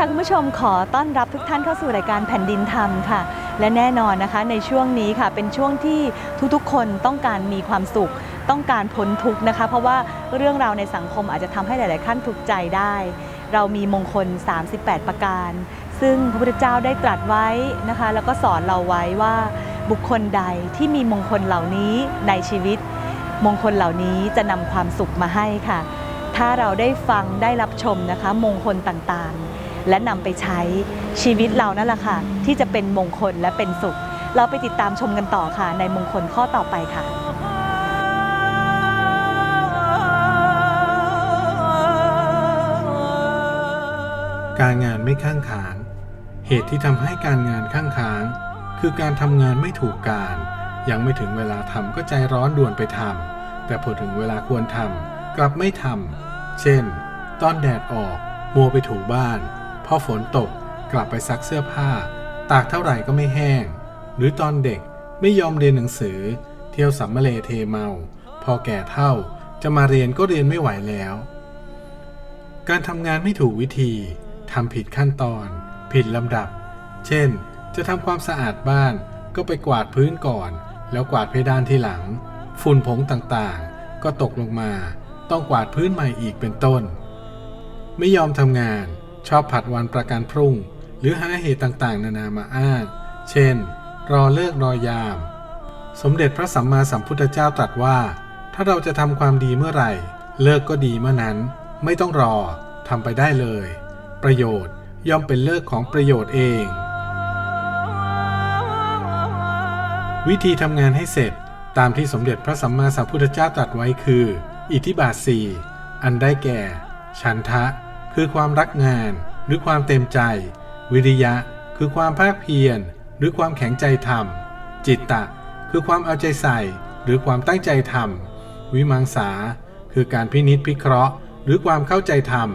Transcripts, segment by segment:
ค่ะคุณผู้ชมขอต้อนรับทุกท่านเข้าสู่รายการแผ่นดินธรรมค่ะ และแน่นอนนะคะในช่วงนี้ค่ะ เป็นช่วงที่ทุกๆ คนต้องการมีความสุข ต้องการพ้นทุกข์นะคะ เพราะว่าเรื่องราวในสังคมอาจจะทำให้หลาย ๆ ขั้นถูกใจได้ เรามีมงคล 38 ประการ ซึ่งพระพุทธเจ้าได้ตรัสไว้นะคะ แล้วก็สอนเราไว้ว่าบุคคลใดที่มีมงคลเหล่านี้ในชีวิต มงคลเหล่านี้จะนำความสุขมาให้ค่ะ ถ้าเราได้ฟังได้รับชมนะคะ มงคลต่างๆ และนำไปใช้ชีวิตเรานั่นแหละค่ะ ที่จะเป็นมงคลและเป็นสุข เราไปติดตามชมกันต่อค่ะ ในมงคลข้อต่อไปค่ะการงานไม่ข้างค้าง เหตุที่ทำให้การงานข้างค้าง คือการทำงานไม่ถูกการ ยังไม่ถึงเวลาทำก็ใจร้อนด่วนไปทำแต่พอถึงเวลาควรทำกลับไม่ทำเช่น ตอนแดดออก มัวไปถูบ้าน พอฝนตกกลับไปซักเสื้อผ้า ตากเท่าไหร่ก็ไม่แห้ง หรือตอนเด็กไม่ยอมเรียนหนังสือ เที่ยวสัมมาเลเทเมา พอแก่เท่าจะมาเรียนก็เรียนไม่ไหวแล้ว การทำงานไม่ถูกวิธีทำผิดขั้นตอน ผิดลำดับ เช่น จะทำความสะอาดบ้านก็ไปกวาดพื้นก่อน แล้วกวาดเพดานที่หลัง ฝุ่นผงต่างๆ ก็ตกลงมา ต้องกวาดพื้นใหม่อีกเป็นต้น ไม่ยอมทำงาน ชอบผัดวันประกันพรุ่ง หรือหาเหตุต่างๆ นานามาอ้าง เช่น รอเลิกรอยาม สมเด็จพระสัมมาสัมพุทธเจ้าตรัสว่า ถ้าเราจะทำความดีเมื่อไหร่ เลิกก็ดีเมื่อนั้น ไม่ต้องรอทำไปได้เลย ประโยชน์ย่อมเป็นเลิกของประโยชน์เอง วิธีทำงานให้เสร็จตามที่สมเด็จพระสัมมาสัมพุทธเจ้าตรัสไว้คือ อิทธิบาทสี่อันได้แก่ฉันทะ คือความรักงาน หรือความเต็มใจ วิริยะ คือความภาคเพียร หรือความแข็งใจทำจิตตะ คือความเอาใจใส่ หรือความตั้งใจทำวิมังสา คือการพินิษพิเคราะห์ หรือความเข้าใจธรรม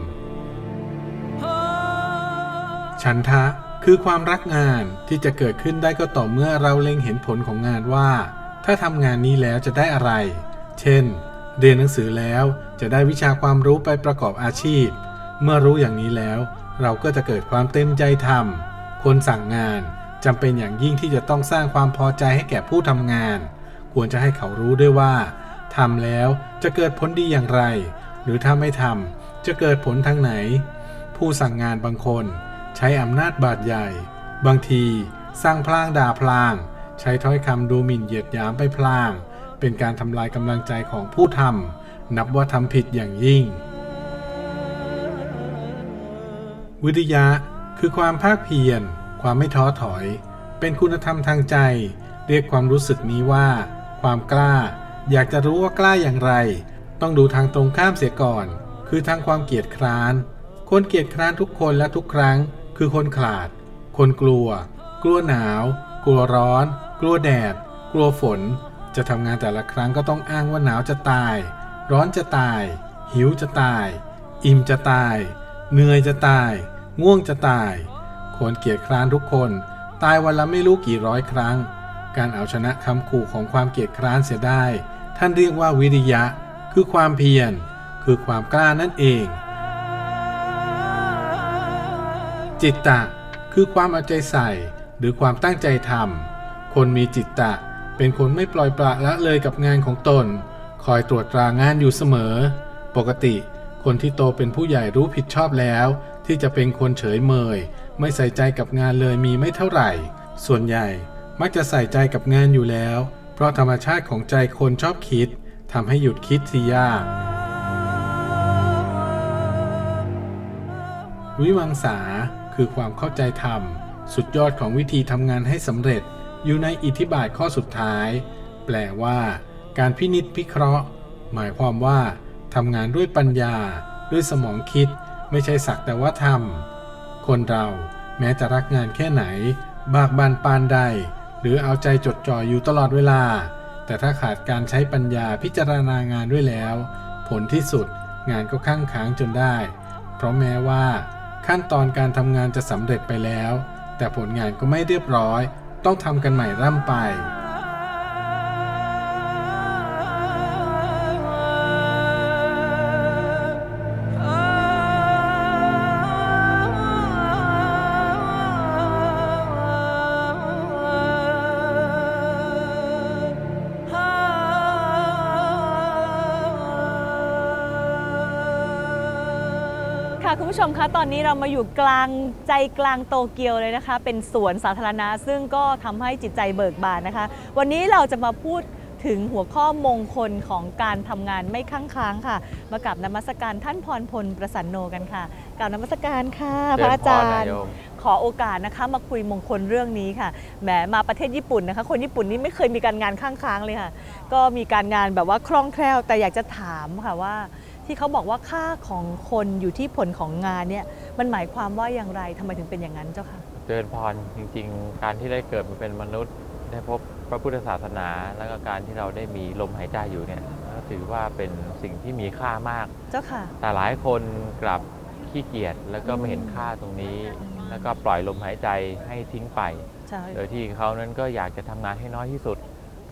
ฉันทะคือความรักงานที่จะเกิดขึ้นได้ก็ต่อเมื่อเราเล็งเห็นผลของงานว่า ถ้าทำงานนี้แล้วจะได้อะไร เช่น เรียนหนังสือแล้วจะได้วิชาความรู้ไปประกอบอาชีพ เมื่อรู้อย่างนี้แล้ว เราก็จะเกิดความเต็มใจทำคนสั่งงานจำเป็นอย่างยิ่งที่จะต้องสร้างความพอใจให้แก่ผู้ทำงาน ควรจะให้เขารู้ด้วยว่าทำแล้วจะเกิดผลดีอย่างไร หรือถ้าไม่ทำจะเกิดผลทางไหน ผู้สั่งงานบางคน ใช้อำนาจบาดใหญ่ บางทีสร้างพลางด่าพลาง ใช้ถ้อยคำดูหมิ่นเหยียดหยามไปพลาง เป็นการทำลายกำลังใจของผู้ทำนับว่าทำผิดอย่างยิ่ง วิริยะคือความภาคเพียร ความไม่ท้อถอย เป็นคุณธรรมทางใจ เรียกความรู้สึกนี้ว่า ความกล้า อยากจะรู้ว่ากล้าอย่างไร ต้องดูทางตรงข้ามเสียก่อน คือทางความเกียจคร้าน คนเกียจคร้านทุกคนและทุกครั้ง คือคนขลาด คนกลัว กลัวหนาว กลัวร้อน กลัวแดด กลัวฝน จะทำงานแต่ละครั้งก็ต้องอ้างว่าหนาวจะตาย ร้อนจะตาย หิวจะตาย อิ่มจะตาย เหนื่อยจะตาย ง่วงจะตาย คนเกียจคร้านทุกคน ตายวันละไม่รู้กี่ร้อยครั้ง การเอาชนะคำขู่ของความเกียจคร้านเสียได้ ท่านเรียกว่าวิริยะ คือความเพียร คือความกล้านั่นเอง จิตตะ คือความเอาใจใส่ หรือความตั้งใจทำคนมีจิตตะ เป็นคนไม่ปล่อยปละละเลยกับงานของตน คอยตรวจตรางานอยู่เสมอ ปกติ คนที่โตเป็นผู้ใหญ่รู้ผิดชอบแล้ว ที่จะเป็นคนเฉยเมย ไม่ใส่ใจกับงานเลยมีไม่เท่าไหร่ ส่วนใหญ่มักจะใส่ใจกับงานอยู่แล้ว เพราะธรรมชาติของใจคนชอบคิดทำให้หยุดคิดสิยาก วิวังสาคือความเข้าใจธรรม สุดยอดของวิธีทำงานให้สำเร็จ อยู่ในอิทธิบาทข้อสุดท้าย แปลว่า การพินิจพิเคราะห์ หมายความว่าทำงานด้วยปัญญา ด้วยสมองคิด ไม่ใช่สักแต่ว่าทำคนเราแม้จะรักงานแค่ไหน บากบันปานใด หรือเอาใจจดจ่ออยู่ตลอดเวลา แต่ถ้าขาดการใช้ปัญญาพิจารณางานด้วยแล้ว ผลที่สุดงานก็ข้างค้างจนได้ เพราะแม้ว่า ขั้นตอนการทำงานจะสำเร็จไปแล้ว แต่ผลงานก็ไม่เรียบร้อย ต้องทำกันใหม่ร่ำไป ค่ะคุณผู้ชมคะตอนนี้เรามาอยู่กลางใจกลางโตเกียวเลยนะคะ เป็นสวนสาธารณะ ซึ่งก็ทำให้จิตใจเบิกบานนะคะ วันนี้เราจะมาพูดถึงหัวข้อมงคลของการทำงานไม่ค้างค้างค่ะ มากับนมัสการท่านพรพลประสันโนกันค่ะกล่าวนมัสการค่ะพระอาจารย์ขอโอกาสนะคะมาคุยมงคลเรื่องนี้ค่ะแหมมาประเทศญี่ปุ่นนะคะ คนญี่ปุ่นนี่ไม่เคยมีการงานข้างค้างเลยค่ะ ก็มีการงานแบบว่าคล่องแคล่วแต่อยากจะถามค่ะว่า ที่เขาบอกว่าค่าของคนอยู่ที่ผลของงานเนี่ยมันหมายความว่าอย่างไรทำไมถึงเป็นอย่างนั้นเจ้าค่ะ เจริญพรจริงๆ การที่ได้เกิดมาเป็นมนุษย์ ได้พบพระพุทธศาสนา แล้วก็การที่เราได้มีลมหายใจอยู่เนี่ยก็ถือว่าเป็นสิ่งที่มีค่ามาก เจ้าค่ะ แต่หลายคนกลับขี้เกียจแล้วก็ไม่เห็นค่าตรงนี้ แล้วก็ปล่อยลมหายใจให้ทิ้งไป ใช่ โดยที่เขานั้นก็อยากจะทำงานให้น้อยที่สุด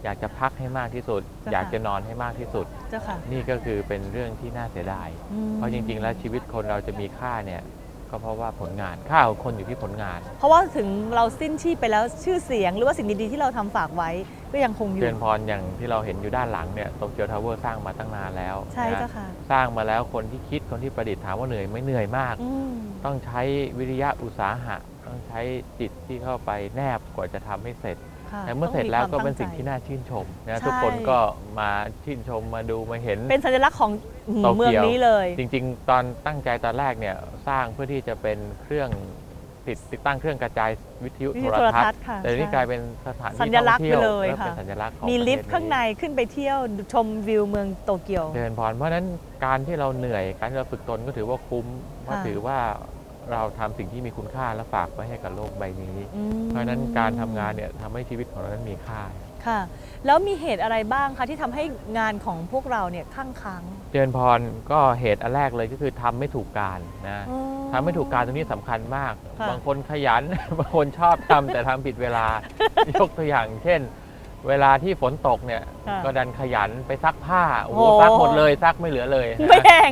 อยากจะพักให้มากที่สุดจ้ะค่ะอยากจะนอนให้มากที่สุด เจ้าค่ะ นี่ก็คือเป็นเรื่องที่น่าเสียดาย อืมเพราะจริง ๆ แล้วชีวิตคนเราจะมีค่าเนี่ยก็เพราะว่าผลงานค่าของคนอยู่ที่ผลงานเพราะว่าถึงเราสิ้นชีพไปแล้วชื่อเสียง หรือว่าสิ่งดีๆที่เราทำฝากไว้ก็ยังคงอเจยู่ริญพรอย่างที่เราเห็นอยู่ด้านหลังเนี่ยโตเกียวทาวเวอร์สร้างมาตั้งนานแล้วใช่นะเจ้าค่ะ สร้างมาแล้วคนที่คิดคนที่ประดิษฐ์ถามว่าเหนื่อยไหม่เหนื่อยมาก อืมต้องใช้วิริยะอุตสาหะ ต้องใช้จิตที่เข้าไปแนบกว่าจะทำให้เสร็จ ค่ะแต่เมื่อเสร็จแล้วก็เป็นสิ่งต้อมีที่ความตั้น่าชื่นชมใช่นะทุกคนก็มาชื่นชมมาดูมาเห็นใจเป็นสัญลักษณ์ของโตเกียวเมืองนี้เลย จริง ๆ ตอนตั้งใจตอนแรกเนี่ยสร้างเพื่อที่จะเป็นเครื่องติดติดตั้งเครื่องกระจายวิทยุวิทโทยุรโทรทัทัศศน์น์ค่ะแต่นี่ใช่กลายเป็นสถานที่สัญลักษณ์ท่องที่วไปเลยและค่ะเป็นสัญลักษณ์ของมีประเทศลิฟต์ข้างในขึ้นไปเที่ยวชมวิวเมืองโตเกียวเจริญพรเพราะฉะนั้นการที่เราเหนื่อยการที่เราฝึกตนก็ถือว่าคุ้มเพราะค่ะถือว่า เราทำสิ่งที่มีคุณค่าและฝากไว้ให้กับโลกใบนี้อืมเพราะฉะนั้นการทำงานเนี่ยทำให้ชีวิตของเรานั้นมีค่าค่ะ แล้วมีเหตุอะไรบ้างคะที่ทำให้งานของพวกเราเนี่ยข้างค้างเจริญพรก็เหตุอันแรกเลยก็คือทำไม่ถูกการนะอ๋อทำไม่ถูกการตรงนี้สำคัญมากค่ะบางคนขยัน บางคนชอบทำแต่ทำผิดเวลา ยกตัวอย่างเช่น เวลาที่ฝนตกเนี่ยค่ะก็ดันขยันไปซักผ้า โอ้โหโอ้ซักหมดเลยซักไม่เหลือเลย ไม่แห้ง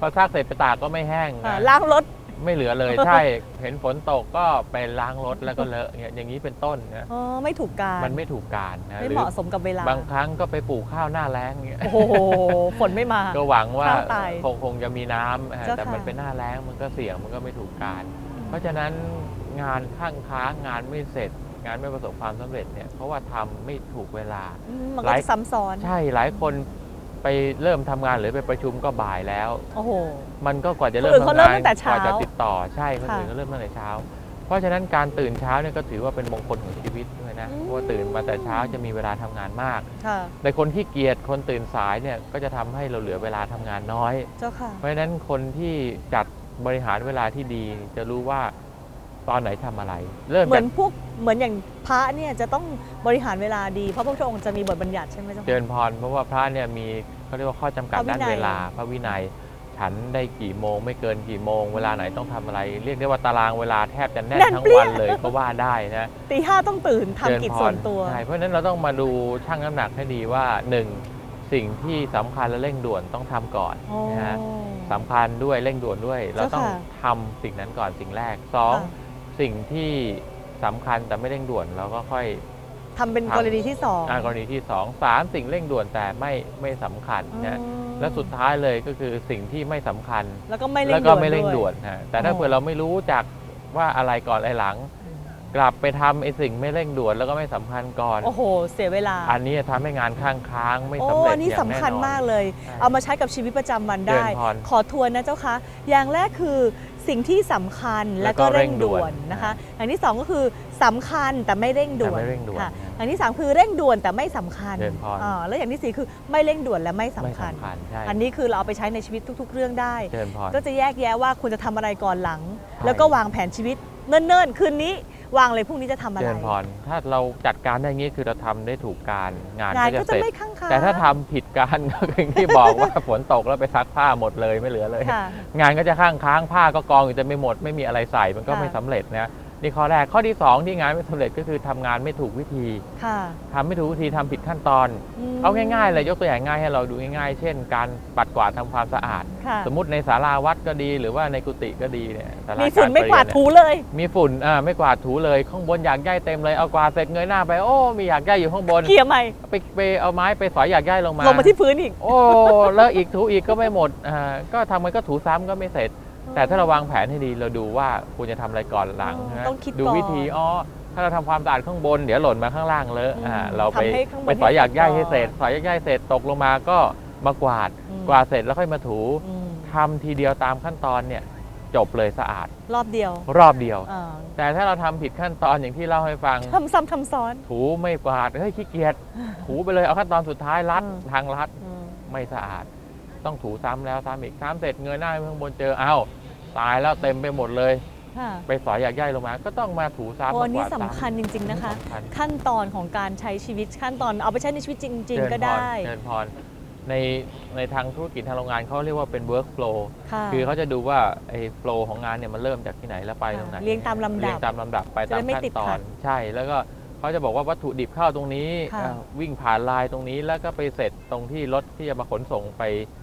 พอซักเสร็จไปตากก็ไม่แห้งค่ะนะล้างรถ ไม่เหลือเลย ใช่ เห็นฝนตกก็ไปล้างรถแล้วก็เลอะเนี่ยอย่างนี้เป็นต้นนะอ๋อไม่ถูกการมันไม่ถูกการนะไม่หรืเหมาะสมกับเวลาบางครั้งก็ไปปลูกข้าวหน้าแล้งเนี่ยโอ้โหฝนไม่มา ก็หวังว่าข้าวตายคงคงจะมีน้ำอ่าเจ้าแต่มันค่ะเป็นหน้าแล้งมันก็เสี่ยงมันก็ไม่ถูกการ เพราะฉะนั้นงานข้างค้างงานไม่เสร็จ งานไม่ประสบความสำเร็จเนี่ยเพราะว่าทำไม่ถูกเวลาอืมมันหก็ลายจะซ้ำซ้อน ใช่หลายคน ไปเริ่มทำงานหรือไปประชุมก็บ่ายแล้ว โอ้โห มันก็กว่าจะเริ่มคนอื่นเขาทำเริ่มงานตั้งแต่กเช้าว่าจะติดต่อใช่คนค่ะอื่นก็เริ่มตั้งแต่เช้า เพราะฉะนั้นการตื่นเช้าเนี่ยก็ถือว่าเป็นมงคลของชีวิตด้วยนะอืม เพราะว่าตื่นมาแต่เช้าจะมีเวลาทำงานมาก ค่ะ แต่คนที่เกียจคนตื่นสายเนี่ยก็จะทำให้เราเหลือเวลาทำงานน้อย เจ้าค่ะ เพราะฉะนั้นคนที่จัดบริหารเวลาที่ดีจะรู้ว่า ตอนไหนทำอะไร เริ่มเหมืจาอกนพวกเหมือนอย่างพระเนี่ยจะต้องบริหารเวลาดี เพราะพระพุทธองค์จะมีบทบัญญัติใช่ไหมเจ้าเจริค่ะญพรเพราะว่าพระเนี่ยมีเขาเรียกว่าข้อจำกัดพระวินัยด้านเวลา พระวินัยฉันได้กี่โมง ไม่เกินกี่โมง เวลาไหนต้องทำอะไร เรียกได้ว่าตารางเวลาแทบจะแน่นทั้งวันเลยก็ว่าได้นะตีห้าต้องตื่นเจริญทำกิจพรส่วนตัวใช่เพราะฉะนั้นเราต้องมาดูชั่งน้ำหนักให้ดีว่าหนึ่งสิ่งที่สำคัญและเร่งด่วนต้องทำก่อนโอ้นะฮะสำคัญด้วยเร่งด่วนด้วย เราต้องเจ้าค่ะทำสิ่งนั้นก่อนสิ่งแรกสองค่ะ สิ่งที่สำคัญแต่ไม่เร่งด่วนเราก็ค่อย ทำเป็นทำ กรณีที่สองอ่ากรณีที่สองสามสิ่งเร่งด่วนแต่ไม่ไม่สำคัญนะอืมและสุดท้ายเลยก็คือสิ่งที่ไม่สำคัญ แล้วก็ไม่เร่แล้งวก็ด่วนไม่เร่งด้วยด่วนนะแต่ถ้าอ๋อเผื่อเราไม่รู้จักว่าอะไรก่อนอะไรหลัง กลับไปทำไอ้สิ่งไม่เร่งด่วนแล้วก็ไม่สำคัญก่อน โอ้โห เสียเวลาอันนี้จะทำให้งานข้างค้างไม่โอ้สำเร็จอันนี้อย่างสำแน่คัญนอนมากเลยใช่เอามาใช้กับชีวิตประจำวันเจริได้ญพร ขอทวนนะเจ้าคะ อย่างแรกคือ สิ่งที่สำคัญแล้และวก็ก็เร่งด่วนเร่งด่วนนะคะอย่างที่สองก็คือสำคัญแต่ไม่เร่งด่วนแต่ไม่เร่งด่วนค่ะอย่างที่สามคือเร่งด่วนแต่ไม่สำคัญเจริญพรอ่าแล้วอย่างที่สี่คือไม่เร่งด่วนและไม่สำไม่คัญสำคัญใช่อันนี้คือเราเอาไปใช้ในชีวิตทุก ๆ เรื่องได้เจริญพรก็จะแยกแยะว่าคุณจะทำอะไรก่อนหลังใช่แล้วก็วางแผนชีวิตเนิ่นๆ คืนนี้ วางเลยพรุ่งนี้จะทำอะเจไรริญพรถ้าเราจัดการได้งี้คือเราทำได้ถูกการงานงานก็ก็จะจะเสร็จ ไม่ข้างค้างแต่ถ้าทำผิดการ ก็อย่างที่บอกว่าฝนตกแล้วไปซักผ้าหมดเลยไม่เหลือเลย ค่ะ งานก็จะข้างค้างผ้าก็กองอยู่แต่ไม่หมดไม่มีอะไรใส่มันก็ค่ะ ไม่สำเร็จนะ นี่ข้อแรกข้อที่สองที่งานไม่สำเร็จก็คือทำงานไม่ถูกวิธีค่ะทำไม่ถูกวิธีทำผิดขั้นตอนมเอาง่ายๆเลยยกตัวอย่างง่ายให้เราดูง่ายๆ เช่น การปัดกวาดทำความสะอาดค่ะสมมติในศาลาวัดก็ดี หรือว่าในกุฏิก็ดีเนี่ยศาลามีฝุ่นไม่กวาดรประเรียถูเลย มีฝุ่นอ่าไม่กวาดถูเลยข้างบนอยากย่ายเต็มเลยเอากวาดเสร็จเงยหน้าไปโอ้มีอยากย่ายอยู่ข้างบนเกลี่ยใหม่ไปไปเอาไม้ไปสอยอยากย่ายลงมาลงมาที่พื้นอีกโอ้แล้วอีกถูอีกก็ไม่หมดอ่าก็ทำมันก็ถูซ้ำก็ไม่เสร็จ แต่ถ้าเราวางแผนให้ดีเราดูว่าควรจะทำอะไรก่อนหลังอ๋อนะต้องคิดดูก่อนวิธีอ๋อถ้าเราทำความสะอาดข้างบนเดี๋ยวหล่นมาข้างล่างเลอะอืมอ่าเราไปทำให้ข้างบนไปสอยอยากย่ายให้ให้เสเสร็ร็จจสอยอยากย่ายเสร็จตกลงมาก็มากวาดอืม กวาดเสร็จแล้วค่อยมาถูอืมทำทีเดียวตามขั้นตอนเนี่ยจบเลยสะอาดรอบเดียวรอบเดียว อ่าแต่ถ้าเราทำผิดขั้นตอนอย่างที่เล่าให้ฟัง ทำซ้ำทำซ้อน ถูไม่กวาดเฮ้ยขี้เกียจถูไปเลยเอาขั้นตอนสุดท้ายรัดอืม ทางรัด อืม ไม่สะอาด ต้องถูซ้ำแล้วซ้ำอีกซ้ำเสร็จเงยหน้าไปข้างบนเจอเอ้า ตายแล้วเต็มไปหมดเลย ค่ะไปสอยอยากย่ายลงมา ก็ต้องมาถูซ้ำโอ้มาอันกนี้วาดสำซ้ำคัญจริง ๆนะคะ สำคัญ ขั้นตอนของการใช้ชีวิตขั้นตอนเอาไปใช้ในชีวิตจริงเจริญๆก็พรได้เจริญพรในในทางธุรกิจทางโรงงานเขาเรียกว่าเป็น work flow ค่ะ คือเขาจะดูว่าไอ้ flow ของงานเนี่ยมันเริ่มจากที่ไหนแล้วไปตรงไหนเรียงตามลำดับเรียงตามลำดับไปจะตาได้มไม่ขั้นติดตอขันดใช่ แล้วก็เขาจะบอกว่าวัตถุดิบเข้าตรงนี้ค่ะอะวิ่งผ่านลายตรงนี้แล้วก็ไปเสร็จตรงที่รถที่จะมาขนส่งไป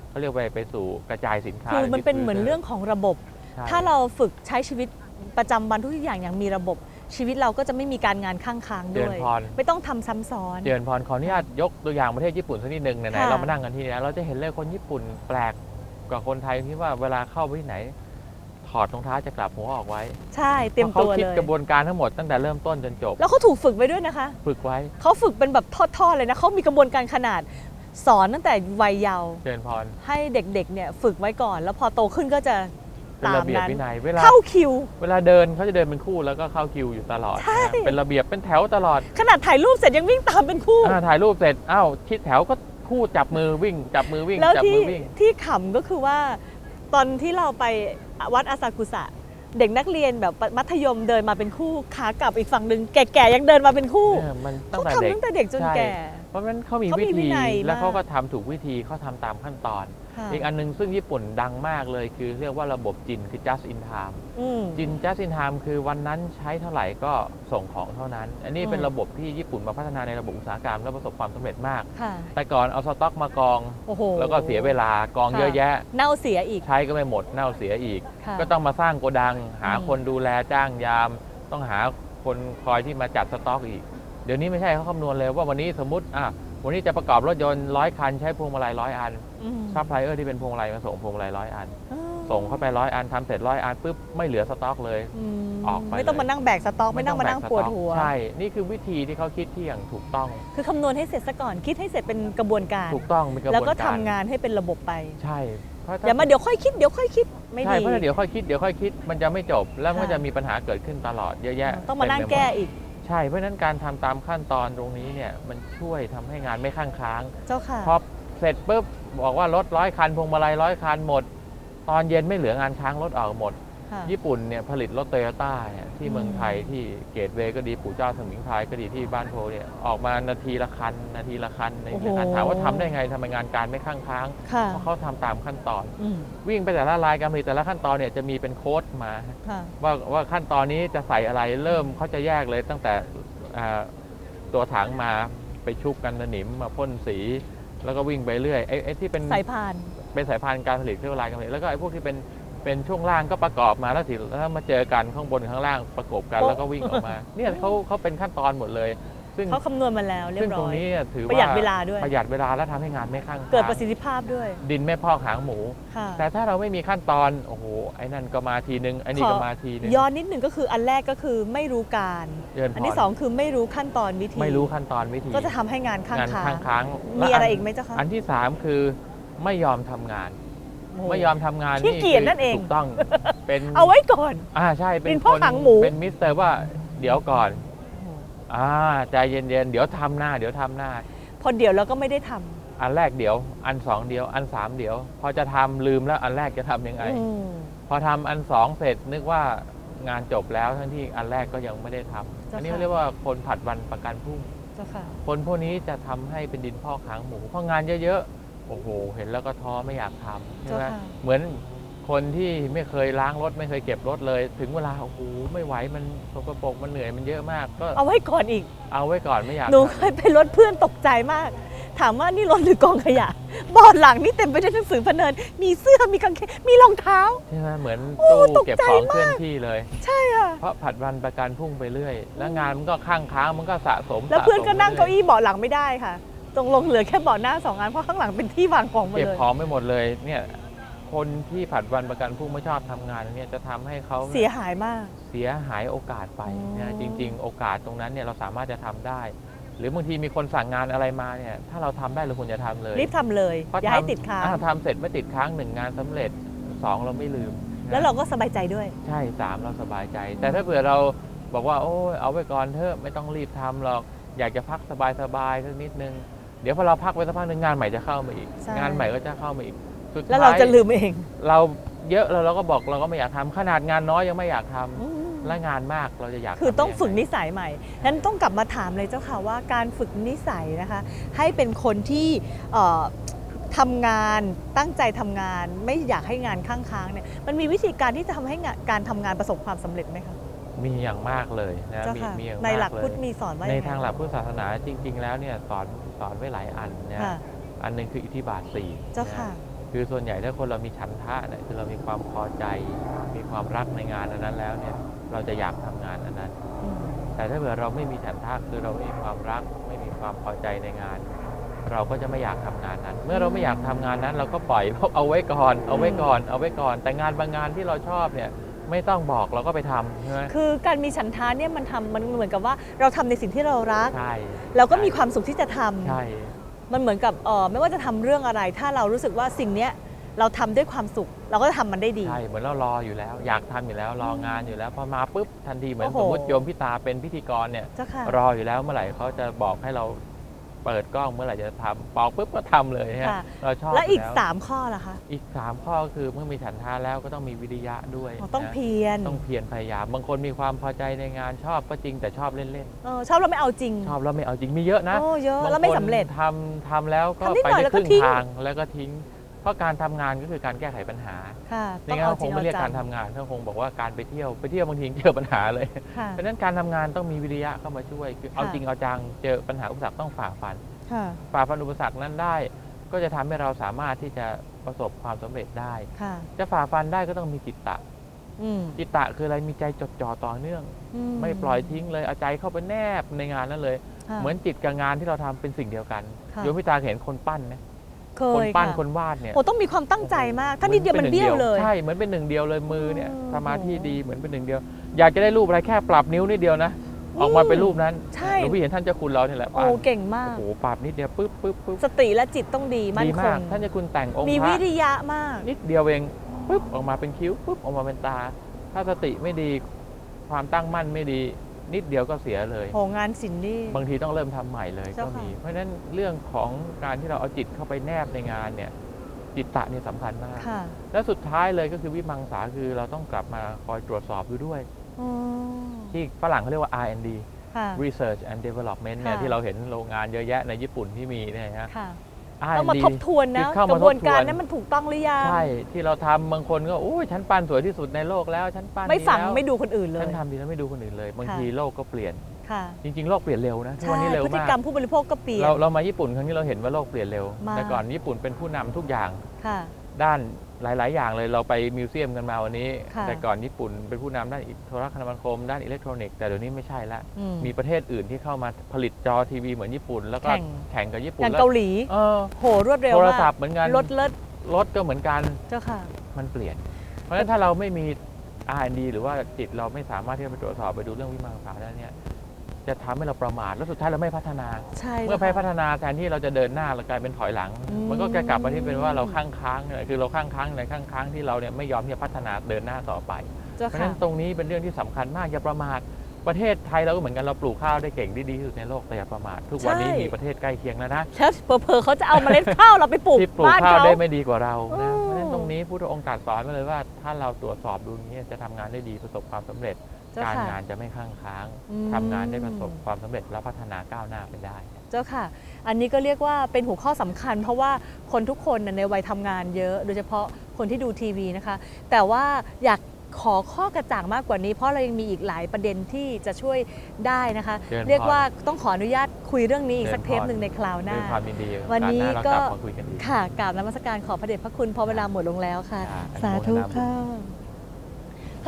เขาเรียกไปไปสู่กระจายสินค้าคือมันเป็นใเหมือนเรื่องของระบบใช่ ถ้าเราฝึกใช้ชีวิตประจำวันทุกอย่างอย่างมีระบบชีวิตเราก็จะไม่มีการงานข้างค้างเจริด้ญวยพรไม่ต้องทำซ้ำซ้อนเจริญพรขออนุญาตยกตัวอย่างประเทศญี่ปุ่นสักนิดหนึ่งไหนค่ะๆเรามานั่งกันที่นี่แล้วเราจะเห็นเลยคนญี่ปุ่นแปลกกว่าคนไทยที่ว่าเวลาเข้าไปที่ไหน ถอดรองเท้าจะกลับหัวออกไว้ ใช่เตรียมพราะตัวเขาคิดเลยกระบวนการทั้งหมดตั้งแต่เริ่มต้นจนจบ แล้วเขาถูกฝึกไว้ด้วยนะคะ ฝึกไว้เขาฝึกเป็นแบบทอดๆเลยนะเขามีกระบวนการขนาดสอนตั้งแต่วัยเยาว์เจริญพรให้เด็กๆเนี่ยฝึกไว้ก่อน แล้วพอโตขึ้นก็จะ เป็นตามระเบียบนั้น วินัยเวลาเข้าคิว เวลาเดินเขาจะเดินเป็นคู่แล้วก็เข้าคิวอยู่ตลอดใช่ นะเป็นระเบียบเป็นแถวตลอดขนาดถ่ายรูปเสร็จยังวิ่งตามเป็นคู่ อ่าถ่ายรูปเสร็จอ้าวคิดแถวก็คู่จับมือวิ่ง จับมือวิ่งแล้วจับที่มือวิ่ง ที่ขำก็คือว่า ตอนที่เราไปวัดอาซากุสะ เด็กนักเรียนแบบมัธยมเดินมาเป็นคู่ขากลับอีกฝั่งหนึ่งแก่ๆยังเดินมาเป็นคู่ เออมันตั้งเขาแต่เด็กทำตั้งแต่เด็กจนใช่ แก่เพ ราะฉะนั้นเขามีเขามีวิวิธีนัยแล้วมากเขาก็ทำถูกวิธีเขาทำตามขั้นตอนค่ะอีกอันหนึงซึ่งญี่ปุ่นดังมากเลยคือเรียกว่าระบบจินคือ just in time อืมจิน just in time คือวันนั้นใช้เท่าไหร่ก็ส่งของเท่านั้น อันนี้เป็นอืมระบบที่ญี่ปุ่นมาพัฒนาในระบบอุตสาหกรรมและประสบความสำเร็จมากค่ะแต่ก่อนเอาสต็อกมากองโอ้โหแล้วก็เสียเวลากองค่ะเยอะแยะ เน่าเสียอีก ใช้ก็ไม่หมดเน่าเสียอีกค่ะก็ต้องมาสร้างโกดัง หาอืมคนดูแลจ้างยาม ต้องหาคนคอยที่มาจัดสต็อกอีก เดี๋ยวนี้ไม่ใช่เขาคำนวณเลยว่าวันนี้สมมติอะวันนี้จะประกอบรถยนต์ร้อยคันใช้พวงมาลัยร้อยอันอืมซัพพลายเออร์ที่เป็นพวงมาลัยมาส่งพวงมาลัยร้อยอันอ่าส่งเข้าไปร้อยอันทำเสร็จร้อยอันปุ๊บไม่เหลือสต็อกเลยมออกไปไม่ต้องเลยมานั่งแบกสต็อกไม่ต้องมานั่งแบกสปวดต็อกหัวใช่นี่คือวิธีที่เขาคิดที่อย่างถูกต้อง คือคำนวณให้เสร็จซะก่อนคิดให้เสร็จเป็นกระบวนการถูกต้องเป็นกระบวนการแล้วก็ทำงานให้เป็นระบบไปใช่เพราะถ้อย่ามาเดี๋ยวค่อยคิดเดี๋ยวค่อยคิดไม่ใช่ดีเพราะถ้าเดี๋ยวค่อยคิดเดี๋ยวค่อยคิดมันจะไม่จบแล้วมันก็ค่ะจะมีปัญหาเกิดขึ้นตลอดเยอะแยะต้องมานั่งเต็ไปหดแก้อีก ใช่เพราะฉะนั้นการทำตามขั้นตอนตรงนี้เนี่ยมันช่วยทำให้งานไม่ข้างค้างเจ้าค่ะพอเสร็จปุ๊บบอกว่ารถร้อยคันพวงมาลัยร้อยคันหมด ตอนเย็นไม่เหลืองานค้างรถออกหมดค่ะ ญี่ปุ่นเนี่ยผลิตรถโตโยต้าเนี่ยที่เมืองไทยที่เกตเวย์ก็ดีปู่เจ้าสมิงพรายก็ดีที่บ้านโพเนี่ยออกมานาทีละคัน นาทีละคันในโอ้โหงานถามว่าทำได้ไงทำไมงานการไม่ข้างค้างค่ะเพราะเขาทำตามขั้นตอนอืมวิ่งไปแต่ละรายการผลิตแต่ละขั้นตอนเนี่ยจะมีเป็นโค้ดมาค่ะว่าว่าขั้นตอนนี้จะใส่อะไรเริ่มเขาจะแยกเลยตั้งแต่อ่าตัวถังมาไปชุบกันสนิมมาพ่นสีแล้วก็วิ่งไปเรื่อยไอ้ไอ้ที่เป็นสายพานเป็นสายพันธุ์การผลิตเครื่องลายการผลิตแล้วก็ไอ้พวกที่เป็น เป็นช่วงล่างก็ประกอบมาแล้วสิแล้วมาเจอกันข้างบนข้างล่างประกบกันโป๊ะแล้วก็วิ่งออกมา เนี่ยเขาเขาเป็นขั้นตอนหมดเลย ซึ่งเขาคำนวณมาแล้วเรียซึ่งบตร้รงอยนี้เนี่ยถือว่าประหยัดเวลาด้วยประหยัดเวลาและทำให้งานไม่ข้างเกิดค้างประสิทธิภาพด้วย ดินไม่พอกหางหมูค่ะแต่ถ้าเราไม่มีขั้นตอนโอ้โหไอ้นั่นก็มาทีนึงไอ้นี่ขอก็มาทีนึงย้อนนิดหนึ่งก็คืออันแรกก็คือไม่รู้การเดินอันที่สองคือไม่รู้ขั้นตอนวิธีไม่รู้ขั้นตอนวิธี ก็จะทำให้งานข้างงานค้าข้างงค้างมีอะไรและอีกไหมเจ้าคะอันที่สามคือไม่ยอมทำงาน โอ้ไม่ยอมทำงานขี้เกียจคืนั่นเอง ถูกต้องเป็นเอาไว้ก่อน อ่าใช่เป็นเป็นพ่อคนหางหมู เป็นมิสเตอร์ว่าเดี๋ยวก่อนอ่าใจเย็นๆเดี๋ยวทำหน้า เดี๋ยวทำหน้า พอเดี๋ยวแล้วก็ไม่ได้ทำอันแรกเดี๋ยว อันสองเดี๋ยว อันสามเดี๋ยว พอจะทำลืมแล้วอันแรกจะทำยังไง อืมพอทำอันสองเสร็จนึกว่างานจบแล้วทั้งที่อันแรกก็ยังไม่ได้ทำเจ้าอันนี้ค่ะเรียกว่าคนผัดวันประกันพรุ่ง เจ้าค่ะ คนพวกนี้จะทำให้เป็นดินพอกหางหมูเพราะงานเยอะๆ โอ้โห เห็นแล้วก็ท้อไม่อยากทำใช่ไหมเจ้าค่ะเหมือนคนที่ไม่เคยล้างรถไม่เคยเก็บรถเลย ถึงเวลาโอ้โหไม่ไหวมันสกปรกมันเหนื่อยมันเยอะมากก็เอาไว้ก่อนอีก เอาไว้ก่อนไม่อยากหนูทำเคยไปรถเพื่อนตกใจมาก ถามว่านี่รถหรือกองขยะบอร์ดหลังนี่เต็มไปด้วยหนังสือพนันมีเสื้อมีกางเกงมีรองเท้าใช่ไหมเหมือนโอ้ตู้ตกเก็บใจของมากเคลื่อนที่เลย ใช่ค่ะเพราะผัดวันประกันพรุ่งไปเรื่อย แล้วงานมันก็ข้างค้างมันก็สะสมแล้วเพื่อนก็นั่งสะสมเก้าอี้เบาะหลังไม่ได้ค่ะ ตรงลงเหลือแค่เบาะหน้าสองอันเพราะข้างหลังเป็นที่วางของหมดเก็บเลย ของไม่หมดเลยเนี่ยคนที่ผัดวันประกันพรุ่งไม่ชอบทำงานเนี่ยจะทำให้เขาเสียหายมาก เสียหายโอกาสไปอ๋อนะจริง ๆ โอกาสตรงนั้นเนี่ยเราสามารถจะทำได้ หรือบางทีมีคนสั่งงานอะไรมาเนี่ยถ้าเราทำได้เราควรจะทำเลยรีบทำเลย เพราะอย่าให้ทำติดค้างอ่ทำเสร็จไม่ติดค้างหนึ่งงานสำเร็จสองเราไม่ลืมนะ แล้วเราก็สบายใจด้วย ใช่สามเราสบายใจ แต่ถ้าเผื่อเราบอกว่า โอ้ยเอาไว้ก่อนเถอะไม่ต้องรีบทำหรอก อยากจะพักสบายๆสักนิดนึง เดี๋ยวพอเราพักไปสักพักหนึ่งงานใหม่จะเข้ามาอีก ใช่ งานใหม่ก็จะเข้ามาอีกสุดแล้วเราท้ยจะลืมเองเราเยอะแล้วเราก็บอกเราก็ไม่อยากทำขนาดงานน้อยยังไม่อยากทำอืมและงานมากเราจะอยากคือทำต้องได้ยัไฝึกนิสัยใหม่นั้นต้องกลับมาถามเลยเจ้าค่ะว่าการฝึกนิสัยนะคะ ให้เป็นคนที่เอ่อทำงานตั้งใจทำงาน ไม่อยากให้งานข้างค้างเนี่ยมันมีวิธีการที่จะทำให้งานการทำงานประสบความสำเร็จไหมคะมีอย่างมากเลยนะเจ้ามีค่ะมีอย่างในมากหลักเลยพุทธมีสอนว่าในยังไงทางหลักพุทธศาสนาจริง ๆ แล้วเนี่ยสอน สอนไว้หลายอันนะค่ะอันหนึ่งคืออิทธิบาทสี่เจ้าค่ะ นะคือส่วนใหญ่ถ้าคนเรามีฉันทะเนี่ยคือเรามีความพอใจ มีความรักในงานอันนั้นแล้วเนี่ยเราจะอยากทำงานอันนั้น อืมแต่ถ้าเผื่อเราไม่มีฉันทะคือเราไม่มีความรัก ไม่มีความพอใจในงาน เราก็จะไม่อยากทำงานนั้น เมื่อเราไม่อยากทำงานนั้น เราก็ปล่อย เอาไว้ก่อน เอาไว้ก่อน เอาไว้ก่อน แต่งานบางงานที่เราชอบเนี่ย ไม่ต้องบอกเราก็ไปทำใช่ไหมคือการมีฉันทาเนี่ยมันทำมันเหมือนกับว่าเราทำในสิ่งที่เรารัก ใช่เราก็มีความสุขที่จะทำใช่ มันเหมือนกับเออไม่ว่าจะทำเรื่องอะไร ถ้าเรารู้สึกว่าสิ่งเนี้ยเราทำด้วยความสุข เราก็จะทำมันได้ดี ใช่ เหมือนเรารออยู่แล้ว อยากทำอยู่แล้ว รองานอยู่แล้ว พอมาปุ๊บทันทีเหมือนโอ้โหสมมติโยมพิตาเป็นพิธีกรเนี่ย เจ้าค่ะ รออยู่แล้วเมื่อไหร่เขาจะบอกให้เรา เปิดกล้องเมื่อไหร่จะทำบอกปุ๊บก็ทำเลยฮะค่ะ เราชอบและอีก ยู่3ข้อล่ะคะอีกสามข้อก็คือเมื่อมีฉันทาแล้วก็ต้องมีวิริยะด้วยอ๋อต้องนะเพียรต้องเพียรพยายามบางคนมีความพอใจในงานชอบก็จริงแต่ชอบเล่นเออชอบเราไม่เอาจริงๆชอบแล้วไม่เอาจริงมีเยอะนะ โอ้เยอะบางแล้วไม่คนสำเร็จทำทำแล้วก็ทำนิดไปหน่อยได้แล้วคก็รึ่งทิ้ง ทางแล้วก็ทิ้ง เพราะการทำงานก็คือการแก้ไขปัญหาค่ะในต้องงานเอาเขาจคริงงไม่เอาเรียกจัการงทำงานเขาคงบอกว่าการไปเที่ยวไปเที่ยวบางทีเจอปัญหาเลยค่ะเพราะฉะนั้นการทำงานต้องมีวิริยะเข้ามาช่วยคือเอาค่ะจริงเอาจังเจอปัญหาอุปสรรคต้องฝ่าฟันค่ะฝ่าฟันอุปสรรคนั้นได้ ก็จะทำให้เราสามารถที่จะประสบความสำเร็จได้ค่ะจะฝ่าฟันได้ก็ต้องมีจิตตะอืมจิตตะคืออะไรมีใจจดจ่อต่อเนื่อง ไม่ปล่อยทิ้งเลยเอาใจเข้าไปแนบในงานนั้นเลยค่ะเหมือนจิตกับงานที่เราทำเป็นสิ่งเดียวกันค่ะโยมพิตาเห็นคนปั้นไหม เคคนยปั้นค่ะคนวาดเนี่ยโอ้ต้องมีความตั้งใจมาก ถ้านิดเดียวมันเบี้ยวเลย ใช่เหมือนเป็นหนึ่งเดียวเลยมือเนี่ยอืมสมาธิดีเหมือนเป็นหนึ่งเดียว อยากจะได้รูปอะไรแค่ปรับนิ้วนิดเดียวนะ ออกมาเป็นรูปนั้นใช่ หลวงพี่เห็นท่านเจ้าคุณเราเนี่ยแหละโอ้ปั้นเก่งมาโอ้กโหปรับนิดเดียวปุ๊บปุ๊บปุ๊บสติและจิตต้องดีมั่นดีคมางก ท่านเจ้าคุณแต่งองค์มีพวิระริยะมาก นิดเดียวเองปุ๊บออกมาเป็นคิ้วปุ๊บออกมาเป็นตา ถ้าสติไม่ดีความตั้งมั่นไม่ดี นิดเดียวก็เสียเลย โหงานศิลป์นี่ บางทีต้องเริ่มทำใหม่เลยเจ้าก็ค่ะ มี เพราะฉะนั้นเรื่องของการที่เราเอาจิตเข้าไปแนบในงานเนี่ยจิตตะนี่สำคัญมาก ค่ะและสุดท้ายเลยก็คือวิมังสาคือเราต้องกลับมาคอยตรวจสอบดูด้วย อ๋อที่ฝรั่งเขาเรียกว่า R&D ค่ะ Research and Development เนี่ยค่ะ ที่เราเห็นโรงงานเยอะแยะในญี่ปุ่นที่มีเนี่ยฮะ ค่ะ R&D ต้องมาทบทวนนะที่เข้ามากระบวนการทบทวนนั้นมันถูกต้องหรือยังใช่ที่เราทำบางคนก็โอ้ยฉันปั้นสวยที่สุดในโลกแล้วฉันปั้นไม่ฝังดีแล้วไม่ดูคนอื่นเลฉัยนทำดีแล้วไม่ดูคนอื่นเลยบางค่ะทีโลกก็เปลี่ยนค่ะจริงๆ โลกเปลี่ยนเร็วนะทุกใช่วันนี้เร็วพฤติมากกรรมผู้บริโภคก็เปลี่ยนเราเรามาญี่ปุ่นครั้งนี้เราเห็นว่าโลกเปลี่ยนเร็วมากแต่ก่อนญี่ปุ่นเป็นผู้นำทุกอย่างค่ะด้าน หลาย ๆ อย่างเลยเราไปมิวเซียมกันมาวันนี้ ค่ะแต่ก่อนญี่ปุ่นเป็นผู้นำด้านโทรคมนาคม ด้านอิเล็กทรอนิกส์แต่เดี๋ยวนี้ไม่ใช่ละ อืมมีประเทศอื่นที่เข้ามาผลิตจอทีวีเหมือนญี่ปุ่น แล้วก็แข่ง แข่งกับญี่ปุ่อนย่างแล้วเกาหลีเออโหรวดเร็วโทรมากศัพท์เหมือนกันรถเลิศรถก็เหมือนกันเจ้าค่ะ มันเปลี่ยน เพราะฉะนั้นถ้าเราไม่มี R&D หรือว่าจิตเราไม่สามารถที่จะไปตรวจสอบไปดูเรื่องวิมานภาษาได้เนี่ย จะทำให้เราประมาทแล้วสุดท้ายเราไม่พัฒนาใช่เมื่อจ้าไปค่ะพัฒนาแทนที่เราจะเดินหน้าเรากลายเป็นถอยหลังอืมมันก็จะกลับมาที่เป็นว่าเราข้างค้างเนี่ยคือเราข้างค้างในข้างค้างที่เราเนี่ยไม่ยอมที่จะพัฒนาเดินหน้าต่อไปเจ้าเพราะฉะค่ะนั้นตรงนี้เป็นเรื่องที่สำคัญมากอย่าประมาทประเทศไทยเราก็เหมือนกันเราปลูกข้าวได้เก่งได้ดีที่สุดในโลกแต่อย่าประมาททุกวันนี้ใช่มีประเทศใกล้เคียงแล้วนะแล้วเผลอๆเขาจะเอาเมล็ดข้าวเราไปปลูกที่ปลูกบ้านข้าวเขาได้ไม่ดีกว่าเราอืนะมเพราะฉะนั้นตรงนี้พุทธองค์ตรัสสอนมาเลยว่า ถ้าเราตรวจสอบดูอย่างนี้จะทำงานได้ดีประสบความสำเร็จ เจ้าการค่ะ งานจะไม่ข้างค้างอืม ทำงานได้ประสบความสำเร็จและพัฒนาก้าวหน้าไปได้ เจ้าค่ะ อันนี้ก็เรียกว่าเป็นหัวข้อสำคัญ เพราะว่าคนทุกคนน่ะในวัยทำงานเยอะ โดยเฉพาะคนที่ดูทีวีนะคะ แต่ว่าอยากขอข้อกระจ่างมากกว่านี้ เพราะเรายังมีอีกหลายประเด็นที่จะช่วยได้นะคะ เชิญเรียกพรว่าต้องขออนุญาตคุยเรื่องนี้อีกสักเทปเชิญพรหนึ่งในคราวหด้น้าวยความยินดีวันนี้โอาสหาเราก็กลับมาคุยกันอีก ค่ะกราบนมัสการขอพระเดชพระคุณเพอเวลาหมดลงแล้วค่ะค่ะสาธุอนุโมทนาบุญ ค่ะ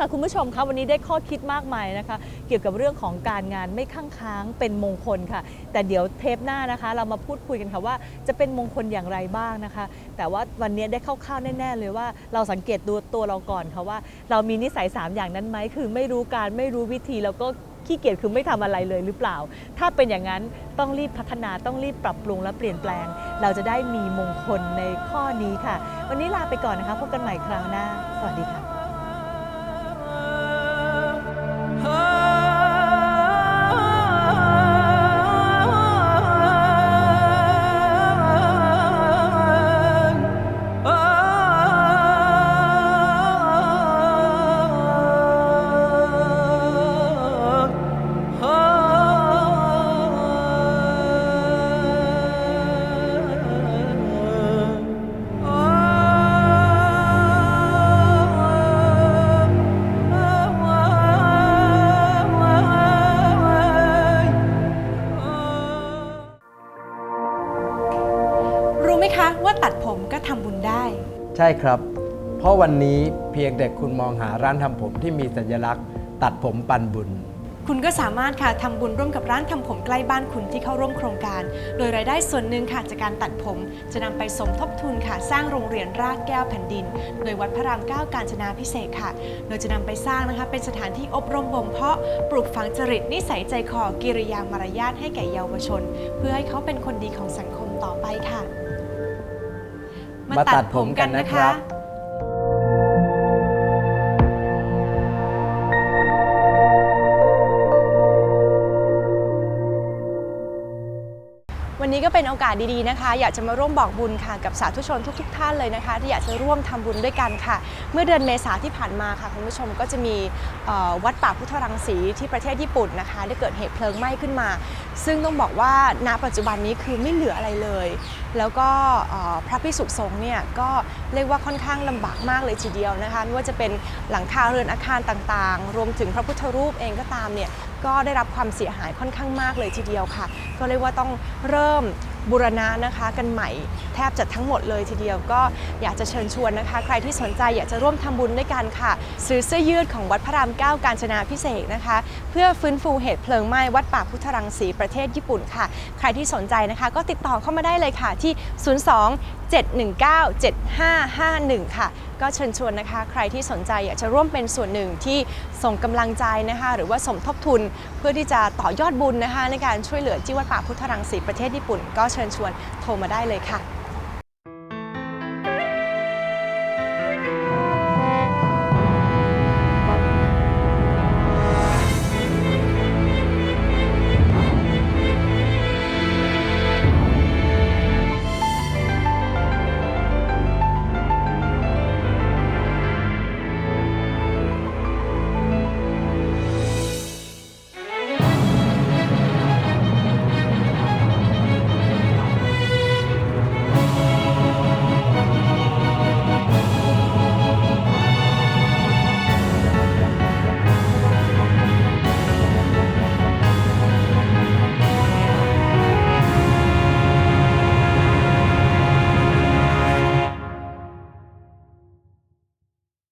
ค่ะคุณผู้ชมคะวันนี้ได้ข้อคิดมากมายนะคะ เกี่ยวกับเรื่องของการงานไม่ข้างค้างเป็นมงคลค่ะ แต่เดี๋ยวเทปหน้านะคะ เรามาพูดคุยกันค่ะว่าจะเป็นมงคลอย่างไรบ้างนะคะ แต่ว่าวันนี้ได้คร่าวๆแน่ๆเลยว่าเราสังเกตดูตัวเราก่อนค่ะว่า เรามีนิสัย 3 อย่างนั้นไหมคือไม่รู้การไม่รู้วิธีแล้วก็ขี้เกียจคือไม่ทำอะไรเลยหรือเปล่า ถ้าเป็นอย่างนั้นต้องรีบพัฒนาต้องรีบปรับปรุงและเปลี่ยนแปลง เราจะได้มีมงคลในข้อนี้ค่ะ วันนี้ลาไปก่อนนะคะพบกันใหม่คราวหน้า สวัสดีค่ะ รู้ ใช่ครับ เพราะวันนี้เพียงแต่คุณมองหาร้านทำผมที่มีสัญลักษณ์ ตัดผมปันบุญ คุณก็สามารถค่ะทำบุญร่วมกับร้านทำผมใกล้บ้านคุณที่เข้าร่วมโครงการ โดยรายได้ส่วนหนึ่งค่ะจากการตัดผม จะนำไปสมทบทุนค่ะ สร้างโรงเรียนรากแก้วแผ่นดิน โดยวัดพระรามเก้าการจนาพิเศษกค่ะ โดยจะนำไปสร้างนะคะ เป็นสถานที่อบรมบ่มเพาะปลูกฝังจริตนิสัยใจคอกิริยามารยาทให้แก่เยาวชน เพื่อให้เขาเป็นคนดีของสังคมต่อไปค่ะ มาตัดผมกันนะคะ ก็เป็นโอกาสดีๆนะคะ อยากจะมาร่วมบอกบุญค่ะกับสาธุชนทุกๆท่านเลยนะคะ ที่อยากจะร่วมทำบุญด้วยกันค่ะ เมื่อเดือนเมษาที่ผ่านมาค่ะคุณผู้ชมก็จะมีวัดป่าพุทธรังสีที่ประเทศญี่ปุ่นนะคะ ได้เกิดเหตุเพลิงไหม้ขึ้นมา ซึ่งต้องบอกว่าณปัจจุบันนี้คือไม่เหลืออะไรเลย แล้วก็พระพิสุสงฆ์เนี่ยก็เรียกว่าค่อนข้างลำบากมากเลยทีเดียวนะคะไม่ว่าจะเป็นหลังคาเรือนอาคารต่างๆ รวมถึงพระพุทธรูปเองก็ตามเนี่ย ก็ได้รับความเสียหายค่อนข้างมากเลยทีเดียวค่ะ ก็เรียกว่าต้องเริ่มบูรณะนะคะกันใหม่แทบจะทั้งหมดเลยทีเดียวก็อยากจะเชิญชวนนะคะ ใครที่สนใจอยากจะร่วมทำบุญด้วยกันค่ะ ซื้อเสื้อยืดของวัดพระรามเก้าการจนาพิเศษนะคะ เพื่อฟื้นฟูเหตุเพลิงไหม้วัดป่าพุทธรังสีประเทศญี่ปุ่นค่ะ ใครที่สนใจนะคะ ก็ติดต่อเข้ามาได้เลยค่ะที่ 02 719 7551 ค่ะ ก็เชิญชวนนะคะ ใครที่สนใจอยากจะร่วมเป็นส่วนหนึ่งที่ส่งกำลังใจนะคะ หรือว่าสมทบทุนเพื่อที่จะต่อยอดบุญนะคะ ในการช่วยเหลือที่วัดป่าพุทธรังสีประเทศญี่ปุ่น ก็เชิญชวนโทรมาได้เลยค่ะ